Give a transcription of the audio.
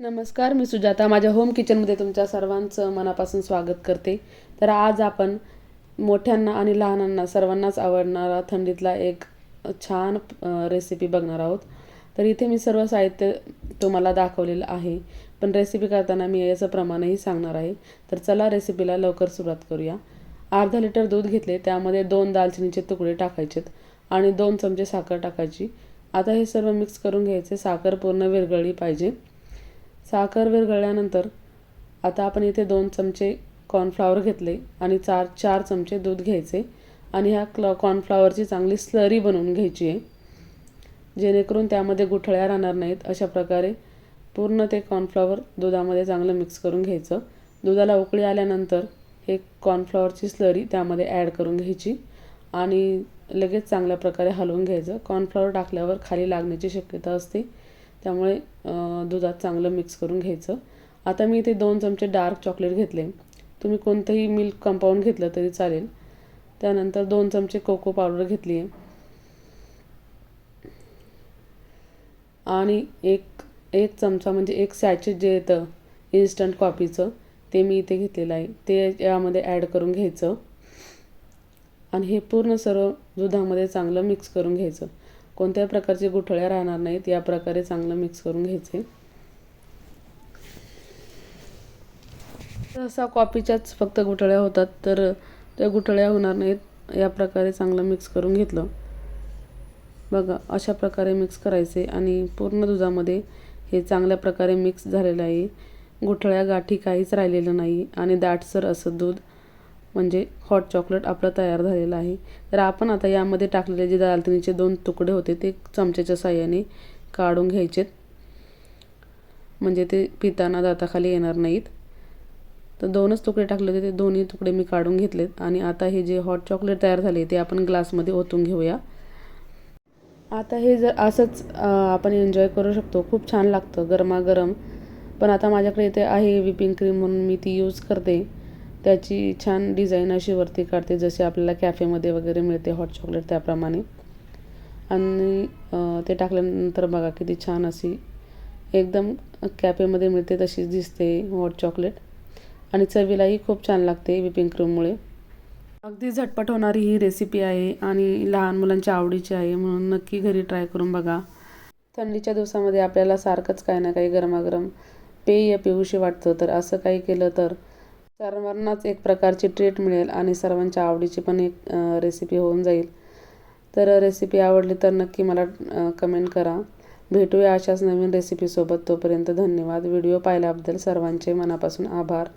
नमस्कार मी सुजाता. माझ्या होम किचनमध्ये तुमच्या सर्वांचं मनापासून स्वागत करते. तर आज आपण मोठ्यांना आणि लहानांना सर्वांनाच आवडणारा थंडीतला एक छान रेसिपी बघणार आहोत. तर इथे मी सर्व साहित्य तुम्हाला दाखवलेलं आहे. पण रेसिपी करताना मी याचं प्रमाणही सांगणार आहे. तर चला रेसिपीला लवकर सुरुवात करूया. अर्धा लिटर दूध घेतले. त्यामध्ये दोन दालचिनीचे तुकडे टाकायचेत आणि दोन चमचे साखर टाकायची. आता हे सर्व मिक्स करून घ्यायचे. साखर पूर्ण विरघळली पाहिजे. साखर विरघळल्यानंतर आता आपण इथे दोन चमचे कॉर्नफ्लॉवर घेतले आणि चार चार चमचे दूध घ्यायचे आणि ह्या क्ल कॉर्नफ्लॉवरची चांगली स्लरी बनवून घ्यायची आहे. जेणेकरून त्यामध्ये गुठळ्या राहणार नाहीत. अशा प्रकारे पूर्ण ते कॉर्नफ्लॉवर दुधामध्ये चांगलं मिक्स करून घ्यायचं. दुधाला उकळी आल्यानंतर हे कॉर्नफ्लॉवरची स्लरी त्यामध्ये ॲड करून घ्यायची आणि लगेच चांगल्या प्रकारे हलवून घ्यायचं. कॉर्नफ्लॉवर टाकल्यावर खाली लागण्याची शक्यता असते. त्यामुळे दुधात चांगलं मिक्स करून घ्यायचं. आता मी इथे दोन चमचे डार्क चॉकलेट घेतले. तुम्ही कोणतंही मिल्क कंपाऊंड घेतलं तरी चालेल. त्यानंतर दोन चमचे कोको पावडर घेतली आहे आणि एक एक चमचा म्हणजे एक सॅचेट जे येतं इन्स्टंट कॉफीचं ते मी इथे घेतलेलं आहे. ते यामध्ये ॲड करून घ्यायचं. आणि हे पूर्ण सर्व दुधामध्ये चांगलं मिक्स करून घ्यायचं. कोणत्याही प्रकारचे गुठळ्या राहणार नाहीत. या प्रकारे चांगलं मिक्स करून घ्यायचे. सहसा कॉफीच्याच फक्त गुठळ्या होतात तर त्या गुठळ्या होणार नाहीत. या प्रकारे चांगलं मिक्स करून घेतलं. बघा अशा प्रकारे मिक्स करायचे आणि पूर्ण दुधामध्ये हे चांगल्या प्रकारे मिक्स झालेलं आहे. गुठळ्या गाठी काहीच राहिलेलं नाही आणि दाटसर असं दूध म्हणजे हॉट चॉकलेट आपलं तयार झालेलं आहे. तर आपण आता यामध्ये टाकलेले जे दालचिनीचे दोन तुकडे होते ते चमच्याच्या साह्याने काढून घ्यायचेत म्हणजे ते पिताना दाताखाली येणार नाहीत. तर दोनच तुकडे टाकले होते ते दोन्ही तुकडे मी काढून घेतलेत. आणि आता हे जे हॉट चॉकलेट तयार झाले ते आपण ग्लासमध्ये ओतून घेऊया. आता हे जर असंच आपण एन्जॉय करू शकतो. खूप छान लागतं गरमागरम. पण आता माझ्याकडे इथे आहे व्हिपिंग क्रीम म्हणून मी ती यूज करते. त्याची छान डिझाईन अशी वरती काढते जशी आपल्याला कॅफेमध्ये वगैरे मिळते हॉट चॉकलेट त्याप्रमाणे. आणि ते टाकल्यानंतर बघा किती छान अशी एकदम कॅफेमध्ये मिळते तशीच दिसते हॉट चॉकलेट आणि चवीलाही खूप छान लागते व्हिपिंग क्रीममुळे अगदी झटपट होणारी ही रेसिपी आहे आणि लहान मुलांच्या आवडीची आहे म्हणून नक्की घरी ट्राय करून बघा. थंडीच्या दिवसामध्ये आपल्याला सारखंच काही ना काही गरमागरम पेय पिऊशी वाटतं तर असं काही केलं तर सर्वांनाच एक प्रकारची ट्रीट मिळेल आणि सर्वांच्या आवडीची पण एक रेसिपी होऊन जाईल. तर रेसिपी आवडली तर नक्की मला कमेंट करा. भेटूया अशाच नवीन रेसिपीसोबत तोपर्यंत धन्यवाद. व्हिडिओ पाहिल्याबद्दल सर्वांचे मनापासून आभार.